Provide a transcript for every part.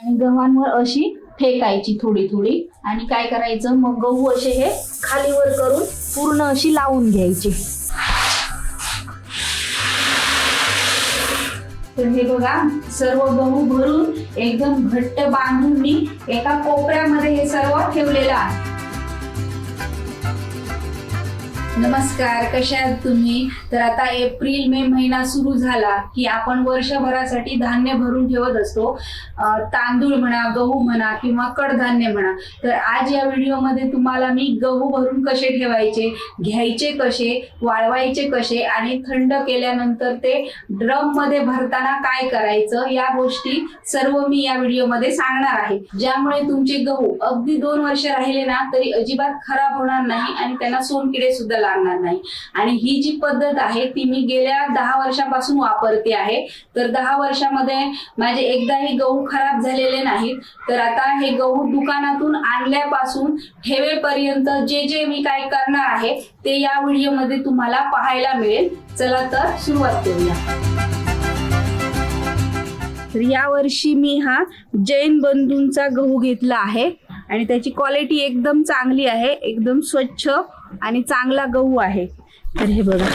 आणि गव्हांवर अशी फेकायची थोडी थोडी. आणि काय करायचं? मग गहू असे हे खालीवर करून पूर्ण अशी लावून घ्यायची. तर हे बघा सर्व गहू भरून एकदम घट्ट बांधून मी एका कोपऱ्यामध्ये हे सर्व ठेवलेलं आहे. नमस्कार कशा आहात तुम्ही? तर आता एप्रिल मे महिना सुरू झाला की आपण वर्षभरासाठी धान्य भरून ठेवत असतो. तांदूळ म्हणा गहू म्हणा किंवा कडधान्य म्हणा. तर आज या व्हिडिओमध्ये तुम्हाला मी गहू भरून कसे ठेवायचे घ्यायचे कसे वाळवायचे कसे आणि थंड केल्यानंतर ते ड्रममध्ये भरताना काय करायचं या गोष्टी सर्व मी या व्हिडिओमध्ये सांगणार आहे. ज्यामुळे तुमचे गहू अगदी दोन वर्ष राहिले ना तरी अजिबात खराब होणार नाही आणि त्यांना सोनकिडे सुद्धा लागणार नाही. आणि ही जी पद्धत आहे ती मी गेल्या दहा वर्षापासून वापरते आहे. तर दहा वर्षामध्ये माझे एकदाही गहू खराब झालेले नाहीत. तर आता हे गहू दुकानातून आणल्यापासून ठेवेपर्यंत जे जे मी काय करणार आहे ते या व्हिडिओमध्ये तुम्हाला पाहायला मिळेल. चला तर सुरुवात करूया. तर या वर्षी मी हा जैन बंधूंचा गहू घेतला आहे. आणि त्याची क्वालिटी एकदम चांगली आहे एकदम स्वच्छ आणि चांगला गहू आहे. तर हे बघा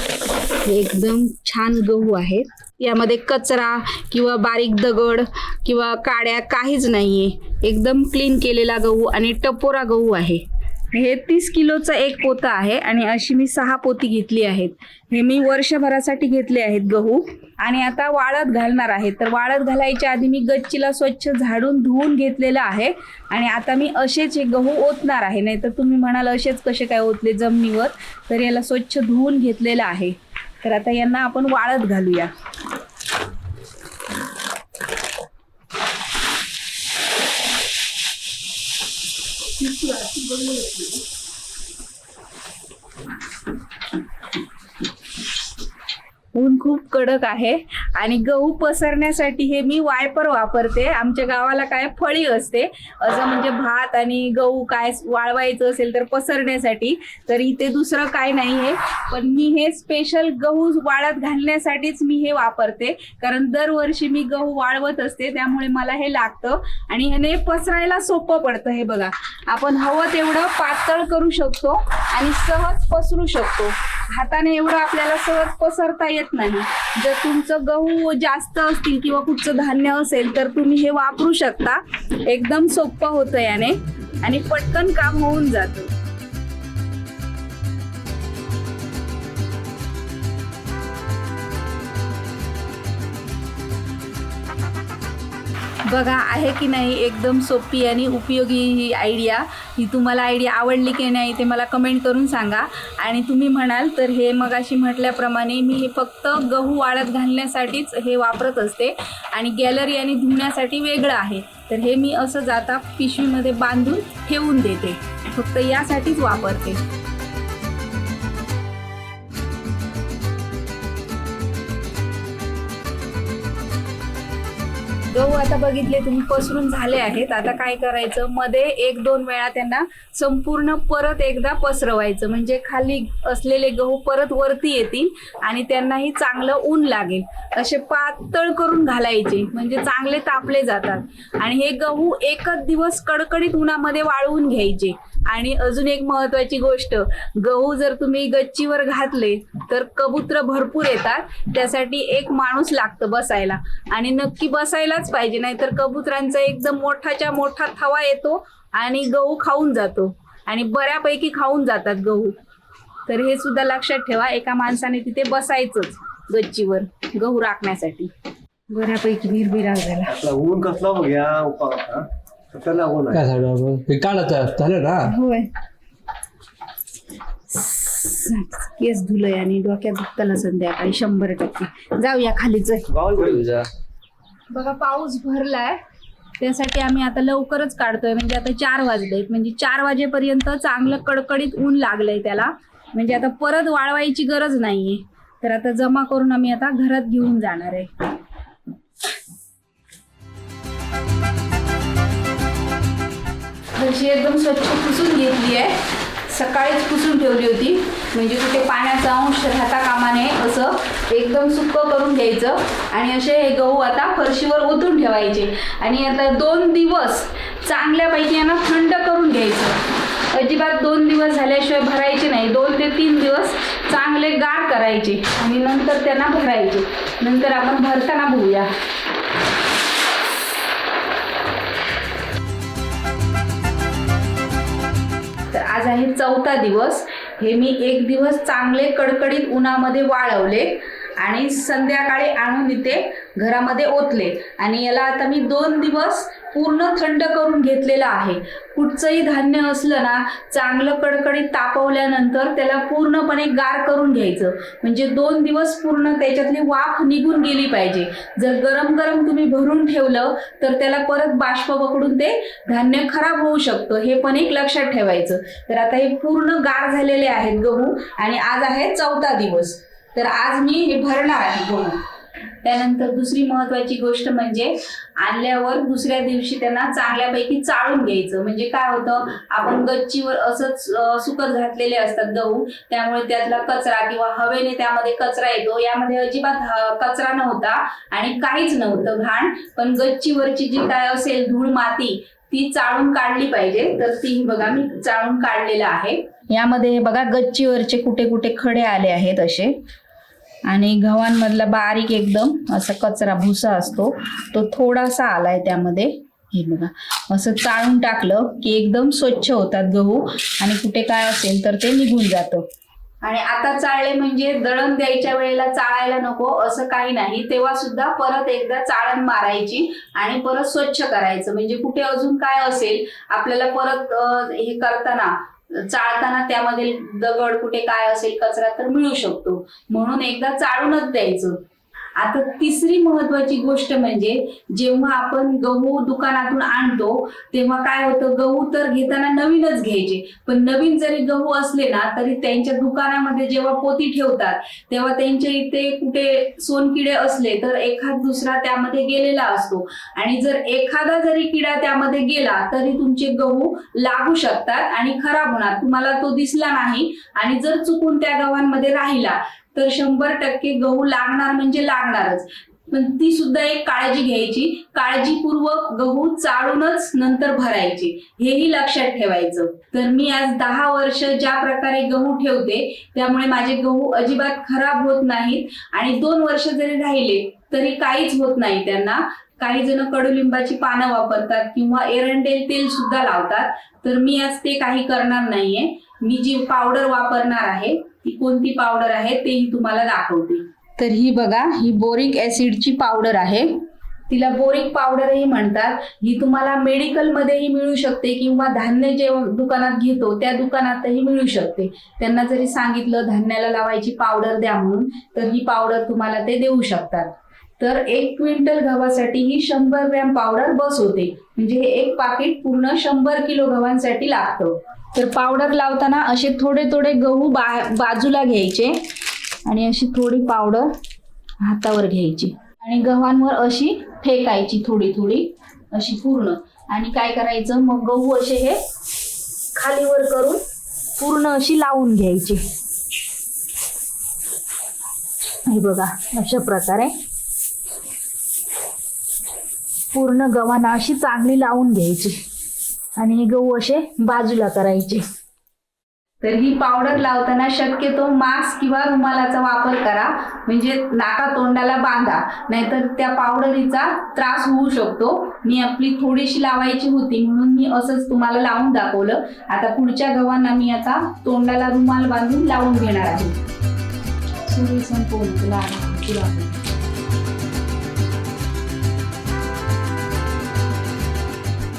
हे एकदम छान गहू आहे. यामध्ये कचरा किंवा बारीक दगड किंवा काड्या काहीच नाहीये. एकदम क्लीन केलेला गहू आणि टपोरा गहू आहे. हे तीस किलोचं एक पोतं आहे आणि अशी मी सहा पोती घेतली आहेत. हे मी वर्षभरासाठी घेतले आहेत गहू. आणि आता वाळत घालणार आहे. तर वाळत घालायच्या आधी मी गच्चीला स्वच्छ झाडून धुवून घेतलेलं आहे. आणि आता मी असेच हे गहू ओतणार आहे. नाहीतर तुम्ही म्हणाल असेच कसे काय ओतले जमिनीवर? तर याला स्वच्छ धुवून घेतलेलं आहे. तर आता यांना आपण वाळत घालूया. ऊन खूप कडक आहे. आणि गहू पसरण्यासाठी हे मी वायपर वापरते. आमच्या गावाला काय फळी असते. असं म्हणजे भात आणि गहू काय वाळवायचं असेल तर पसरण्यासाठी तर इथे दुसरं काय नाही आहे पण मी हे स्पेशल गहू वाळत घालण्यासाठीच मी हे वापरते. कारण दरवर्षी मी गहू वाळवत असते त्यामुळे मला हे लागतं. आणि ह्याने पसरायला सोपं पडतं हे बघा. आपण हवं तेवढं पातळ करू शकतो आणि सहज पसरू शकतो. हाताने एवढं आपल्याला सहज पसरता येत नाही. जर तुमचं गहू जास्त असतील किंवा कुठचं धान्य असेल तर तुम्ही हे वापरू शकता. एकदम सोपं होतं याने. आणि पटकन काम होऊन जातं. बघा आहे की नाही एकदम सोपी आणि उपयोगी ही आयडिया ही तुम्हाला आयडिया आवडली की नाही ते मला कमेंट करून सांगा. आणि तुम्ही म्हणाल तर हे मगाशी म्हटल्याप्रमाणे मी हे फक्त गहू वाळत घालण्यासाठीच हे वापरत असते. आणि गॅलरी आणि धुण्यासाठी वेगळं आहे. तर हे मी असं जाता पिशवीमध्ये बांधून ठेवून देते. फक्त यासाठीच वापरते. गहू आता बघितले तुम्ही पसरून झाले आहेत. आता काय करायचं? मध्ये एक दोन वेळा त्यांना संपूर्ण परत एकदा पसरवायचं. म्हणजे खाली असलेले गहू परत वरती येतील आणि त्यांनाही चांगलं ऊन लागेल. असे पातळ करून घालायचे. म्हणजे चांगले तापले जातात. आणि हे गहू एकच दिवस कडकडीत उन्हामध्ये वाळवून घ्यायचे. आणि अजून एक महत्वाची गोष्ट गहू जर तुम्ही गच्चीवर घातले तर कबूतर भरपूर येतात. त्यासाठी एक माणूस लागतं बसायला. आणि नक्की बसायलाच पाहिजे नाहीतर कबुतरांचा एकदम मोठाच्या मोठा थवा येतो आणि गहू खाऊन जातो. आणि बऱ्यापैकी खाऊन जातात गहू. तर हे सुद्धा लक्षात ठेवा एका माणसाने तिथे बसायचंच गच्चीवर गहू राखण्यासाठी. बऱ्यापैकी भिरभिराग झाला ऊन कसला हो बघ्या त्याला आहे काय झालं आपण हे काढायचं झालं ना? होय. केस धुलय आणि डोक्यात दुखताना संध्याकाळी शंभर टक्के. जाऊया खालीच बघा पाऊस भरलाय. त्यासाठी आम्ही आता लवकरच काढतोय. म्हणजे आता चार वाजलेत. म्हणजे चार वाजेपर्यंत चांगलं कडकडीत ऊन लागलंय त्याला. म्हणजे आता परत वाळवायची गरज नाहीये. तर आता जमा करून आम्ही आता घरात घेऊन जाणार आहे. फरशी एकदम स्वच्छ पुसून घेतली आहे. सकाळीच पुसून ठेवली होती. म्हणजे कुठे पाण्याचा अंश राहता कामा नये असं एकदम सुक्क करून घ्यायचं. आणि असे हे गहू आता फरशीवर ओतून ठेवायचे. आणि आता दोन दिवस चांगल्यापैकी यांना थंड करून घ्यायचं. अजिबात दोन दिवस झाल्याशिवाय भरायचे नाही. दोन ते तीन दिवस चांगले गार करायचे. आणि नंतर त्यांना भरायचे. नंतर आपण भरताना बघूया. तर आज आहे चौथा दिवस. हे मी एक दिवस चांगले कडकडीत उन्हामध्ये वाळवले आणि संध्याकाळी आणून इथे घरामध्ये ओतले. आणि याला आता मी दोन दिवस पूर्ण थंड करून घेतलेलं आहे. कुठचंही धान्य असलं ना चांगलं कडकडीत तापवल्यानंतर त्याला पूर्णपणे गार करून घ्यायचं. म्हणजे दोन दिवस पूर्ण त्याच्यातली वाफ निघून गेली पाहिजे. जर गरम गरम तुम्ही भरून ठेवलं तर त्याला परत बाष्प पकडून ते धान्य खराब होऊ शकतं. हे पण एक लक्षात ठेवायचं. तर आता हे पूर्ण गार झालेले आहेत गहू आणि आज आहे चौथा दिवस. तर आज मी हे भरणार आहे गहू. त्यानंतर दुसरी महत्वाची गोष्ट म्हणजे आणल्यावर दुसऱ्या दिवशी त्यांना चांगल्यापैकी चाळून घ्यायचं. म्हणजे काय होतं? आपण गच्चीवर असंच सुकत घातलेले असतात गहू. त्यामुळे त्यातला कचरा किंवा हवेने त्यामध्ये कचरा येतो. यामध्ये अजिबात कचरा नव्हता आणि काहीच नव्हतं घाण. पण गच्चीवरची जी काय असेल धूळ माती ती चाळून काढली पाहिजे. तर ती बघा मी चाळून काढलेलं आहे. यामध्ये बघा गच्चीवरचे कुठे कुठे खडे आले आहेत असे. आणि गव्हांमधला बारीक एकदम असा कचरा भुसा असतो तो थोडासा आलाय त्यामध्ये. हे बघा असं चाळून टाकलं की एकदम स्वच्छ होतात गहू आणि कुठे काय असेल तर ते निघून जातं. आणि आता चाळले म्हणजे दळण द्यायच्या वेळेला चाळायला नको असं काही नाही. तेव्हा सुद्धा परत एकदा चाळण मारायची आणि परत स्वच्छ करायचं. म्हणजे कुठे अजून काय असेल आपल्याला परत हे करताना चाळताना त्यामध्ये दगड कुठे काय असेल कचरा तर मिळू शकतो. म्हणून एकदा चाळूनच द्यायचं. आता तिसरी महत्वाची गोष्ट म्हणजे जेव्हा आपण गहू दुकानातून आणतो तेव्हा काय होतं? गहू तर घेताना नवीनच घ्यायचे. पण नवीन जरी गहू असले ना तरी त्यांच्या दुकानामध्ये जेव्हा पोती ठेवतात तेव्हा त्यांच्या इथे कुठे सोनकिडे असले तर एखाद दुसरा त्यामध्ये गेलेला असतो. आणि जर एखादा जरी किडा त्यामध्ये गेला तरी तुमचे गहू लागू शकतात आणि खराब होणार. तुम्हाला तो दिसला नाही आणि जर चुकून त्या गव्हांमध्ये राहिला तर शंभर टक्के गहू लागणार म्हणजे लागणारच. पण ती सुद्धा एक काळजी घ्यायची. काळजीपूर्वक गहू चाळूनच नंतर भरायचे. हेही लक्षात ठेवायचं. तर मी आज दहा वर्ष ज्या प्रकारे गहू ठेवते त्यामुळे माझे गहू अजिबात खराब होत नाहीत. आणि दोन वर्ष जरी राहिले तरी काहीच होत नाही त्यांना. काही जण कडुलिंबाची पानं वापरतात किंवा एरंडेल तेल सुद्धा लावतात. तर मी आज ते काही करणार नाहीये. मी जी पावडर वापरणार आहे ती कोणती पावडर आहे तेही तुम्हाला दाखवते. तर ही बघा ही बोरिक ऍसिडची पावडर आहे. तिला बोरिक पावडरही म्हणतात. ही तुम्हाला मेडिकलमध्येही मिळू शकते किंवा धान्य जे दुकानात घेतो त्या दुकानातही मिळू शकते. त्यांना जरी सांगितलं धान्याला लावायची पावडर द्या म्हणून तर ही पावडर तुम्हाला ते देऊ शकतात. तर एक क्विंटल गव्हासाठी ही शंभर ग्रॅम पावडर बस होते. म्हणजे हे एक पाकिट पूर्ण शंभर किलो गव्हांसाठी लागतं. तर पावडर लावताना असे थोडे थोडे गहू बा बाजूला घ्यायचे. आणि अशी थोडी पावडर हातावर घ्यायची. आणि गव्हांवर अशी फेकायची थोडी थोडी अशी पूर्ण. आणि काय करायचं? मग गहू असे हे खालीवर करून पूर्ण अशी लावून घ्यायची. हे बघा अशा प्रकारे पूर्ण गव्हाना अशी चांगली लावून घ्यायची. आणि हे गहू असे बाजूला करायचे. तर ही पावडर लावताना शक्यतो मास्क किंवा रुमालाचा वापर करा. म्हणजे नाका तोंडाला बांधा. नाहीतर त्या पावडरीचा त्रास होऊ शकतो. मी आपली थोडीशी लावायची होती म्हणून मी असंच तुम्हाला लावून दाखवलं. आता पुढच्या गव्हांना मी आता तोंडाला रुमाल बांधून लावून घेणार आहे.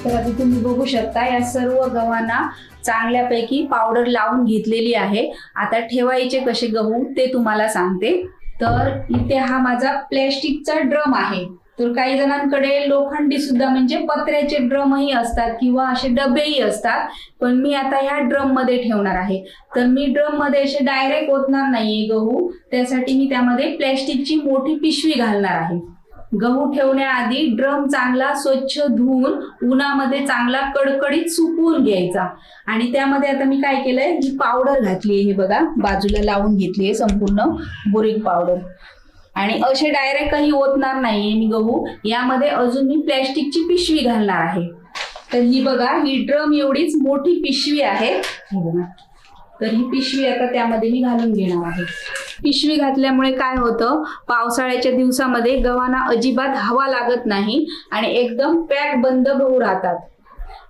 तर आता तुम्ही बघू शकता या सर्व गव्हांना चांगल्यापैकी पावडर लावून घेतलेली आहे. आता ठेवायचे कसे गहू ते तुम्हाला सांगते. तर इथे हा माझा प्लॅस्टिकचा ड्रम आहे. तर काही जणांकडे लोखंडी सुद्धा म्हणजे पत्र्याचे ड्रमही असतात किंवा असे डबेही असतात. पण मी आता ह्या ड्रममध्ये ठेवणार आहे. तर मी ड्रममध्ये असे डायरेक्ट ओतणार नाहीये गहू. त्यासाठी मी त्यामध्ये प्लॅस्टिकची मोठी पिशवी घालणार आहे. गहू ठेवण्याआधी ड्रम चांगला स्वच्छ धुवून उन्हामध्ये चांगला कडकडीत सुकवून घ्यायचा. आणि त्यामध्ये आता मी काय केलंय? ही पावडर घातली हे बघा. बाजूला लावून घेतली आहे संपूर्ण बोरिक पावडर. आणि असे डायरेक्ट काही ओतणार नाहीये मी गहू. यामध्ये अजून मी प्लॅस्टिकची पिशवी घालणार आहे. तर ही बघा ही ड्रम एवढीच मोठी पिशवी आहे. ही बघा. तर ही पिशवी आता त्यामध्ये मी घालून घेणार आहे. पिशवी घातल्यामुळे काय होतं? पावसाळ्याच्या दिवसामध्ये गव्हाना अजिबात हवा लागत नाही आणि एकदम पॅक बंद होऊ राहतात.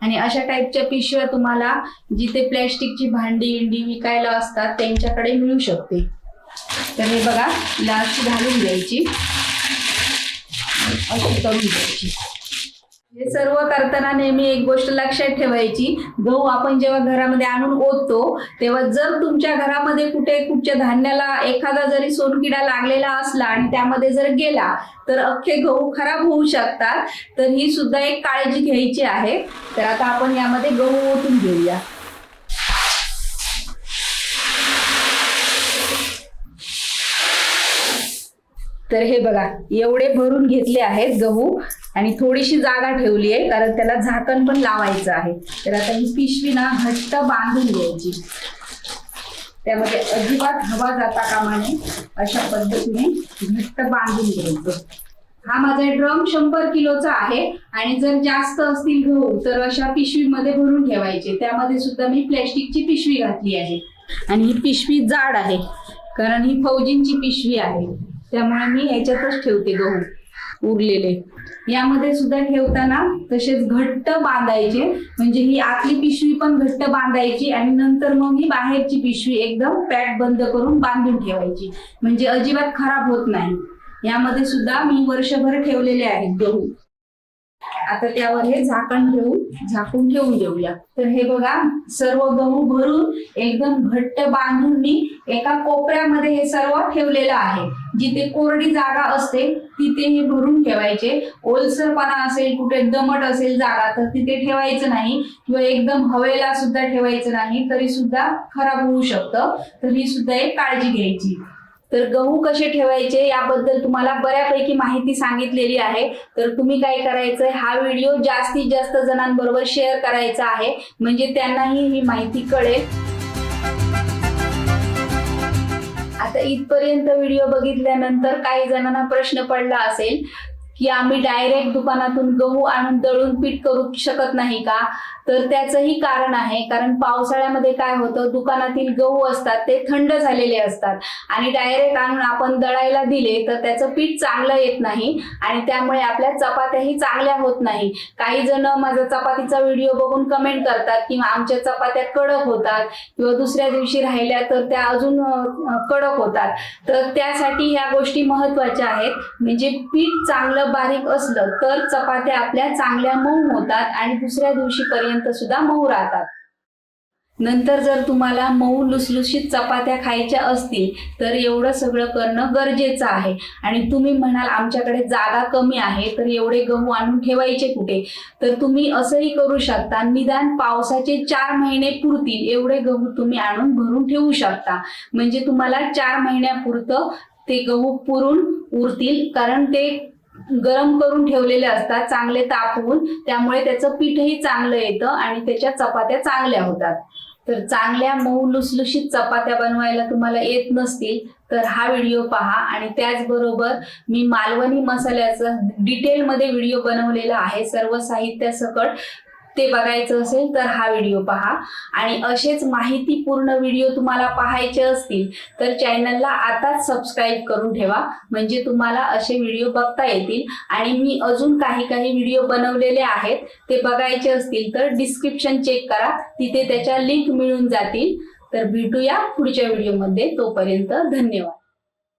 आणि अशा टाईपच्या पिशव्या तुम्हाला जिथे प्लॅस्टिकची भांडी इंडी विकायला असतात त्यांच्याकडे मिळू शकते. तर हे बघा लास्ट घालून द्यायची अशी करून द्यायची हे सर्व करताना नेहमी एक गोष्ट लक्षात ठेवायची. गहू आपण जेव्हा घरामध्ये आणून ओततो तेव्हा जर तुमच्या घरामध्ये कुठे कुठच्या धान्याला एखादा जरी सोनकिडा लागलेला असला आणि त्यामध्ये जर गेला तर अख्खे गहू खराब होऊ शकतात. तर ही सुद्धा एक काळजी घ्यायची आहे. तर आता आपण यामध्ये गहू ओतून घेऊया. तर हे बघा एवढे भरून घेतले आहेत गहू. आणि थोडीशी जागा ठेवली आहे कारण त्याला झाकण पण लावायचं आहे. तर आता ही पिशवी ना घट्ट बांधून घ्यायची. त्यामध्ये अजिबात हवा जाता कामा नये अशा पद्धतीने घट्ट बांधून घ्यायचं. हा माझा ड्रम शंभर किलोचा आहे आणि जर जास्त असतील गहू तर अशा पिशवीमध्ये भरून ठेवायचे. त्यामध्ये सुद्धा मी प्लॅस्टिकची पिशवी घातली आहे. आणि ही पिशवी जाड आहे कारण ही फौजींची पिशवी आहे. त्यामुळे मी ह्याच्यातच ठेवते गहू. उरलेले. यामध्ये सुद्धा ठेवताना तसेच घट्ट बांधायचे. म्हणजे ही आतली पिशवी पण घट्ट बांधायची आणि नंतर मग ही बाहेरची पिशवी एकदम पॅट बंद करून बांधून ठेवायची. म्हणजे अजिबात खराब होत नाही. यामध्ये सुद्धा मी वर्षभर ठेवलेले आहेत गहू. आता त्यावर हे झाकण ठेवून झाकून ठेवून देऊया. तर हे बघा सर्व गहू भरून एकदम घट्ट बांधून मी एका कोपऱ्यामध्ये हे सर्व ठेवलेलं आहे. जिथे कोरडी जागा असते तिथे हे भरून ठेवायचे. ओलसरपणा असेल कुठे दमट असेल जागा तर तिथे ठेवायचं नाही. किंवा एकदम हवेला सुद्धा ठेवायचं नाही तरी सुद्धा खराब होऊ शकतं. तर ही सुद्धा एक काळजी घ्यायची. तर गहू कसे ठेवायचे याबद्दल तुम्हाला बऱ्यापैकी माहिती सांगितलेली आहे. तर तुम्ही काय करायचंय हा व्हिडिओ जास्तीत जास्त जणांबरोबर शेअर करायचा आहे. म्हणजे त्यांनाही ही माहिती कळेल. आता इथपर्यंत व्हिडिओ बघितल्यानंतर काही जणांना प्रश्न पडला असेल की आम्ही डायरेक्ट दुकानातून गहू आणून दळून पीठ करू शकत नाही का? तर त्याचंही कारण आहे. कारण पावसाळ्यामध्ये काय होतं? दुकानातील गहू असतात ते थंड झालेले असतात. आणि डायरेक्ट आणून आपण दळायला दिले तर त्याचं पीठ चांगलं येत नाही आणि त्यामुळे आपल्या चपात्याही चांगल्या होत नाही. काही जण माझा चपातीचा व्हिडिओ बघून कमेंट करतात किंवा आमच्या चपात्या कडक होतात किंवा दुसऱ्या दिवशी राहिल्या तर त्या अजून कडक होतात. तर त्यासाठी ह्या गोष्टी महत्त्वाच्या आहेत. म्हणजे पीठ चांगलं बारीक असलं तर चपात्या आपल्या चांगल्या मऊ होतात आणि दुसऱ्या दिवशीपर्यंत सुद्धा मऊ राहतात. नंतर जर तुम्हाला मऊ लुसलुशीत चपात्या खायच्या असतील तर एवढं सगळं करणं गरजेचं आहे. आणि तुम्ही म्हणाल आमच्याकडे जागा कमी आहे तर एवढे गहू आणून ठेवायचे कुठे? तर तुम्ही असंही करू शकता. निदान पावसाचे चार महिने पुरतील एवढे गहू तुम्ही आणून भरून ठेवू शकता. म्हणजे तुम्हाला चार महिन्यापुरतं ते गहू पुरून उरतील कारण ते गरम करून ठेवलेले असतात चांगले तापवून त्यामुळे त्याचं पीठही चांगलं येतं आणि त्याच्या चपात्या चांगल्या होतात. तर चांगल्या मऊ लुसलुशीत चपात्या बनवायला तुम्हाला येत नसतील तर हा व्हिडिओ पहा. आणि त्याचबरोबर मी मालवणी मसाल्याचं डिटेलमध्ये व्हिडिओ बनवलेला आहे. सर्व साहित्यासकट ते बघायचं असेल तर हा व्हिडिओ पहा. आणि असेच माहितीपूर्ण व्हिडिओ तुम्हाला पाहायचे असतील तर चॅनलला आताच सबस्क्राईब करून ठेवा. म्हणजे तुम्हाला असे व्हिडिओ बघता येतील. आणि मी अजून काही काही व्हिडिओ बनवलेले आहेत. ते बघायचे असतील तर डिस्क्रिप्शन चेक करा. तिथे त्याच्या लिंक मिळून जातील. तर भेटूया पुढच्या व्हिडिओमध्ये तोपर्यंत धन्यवाद.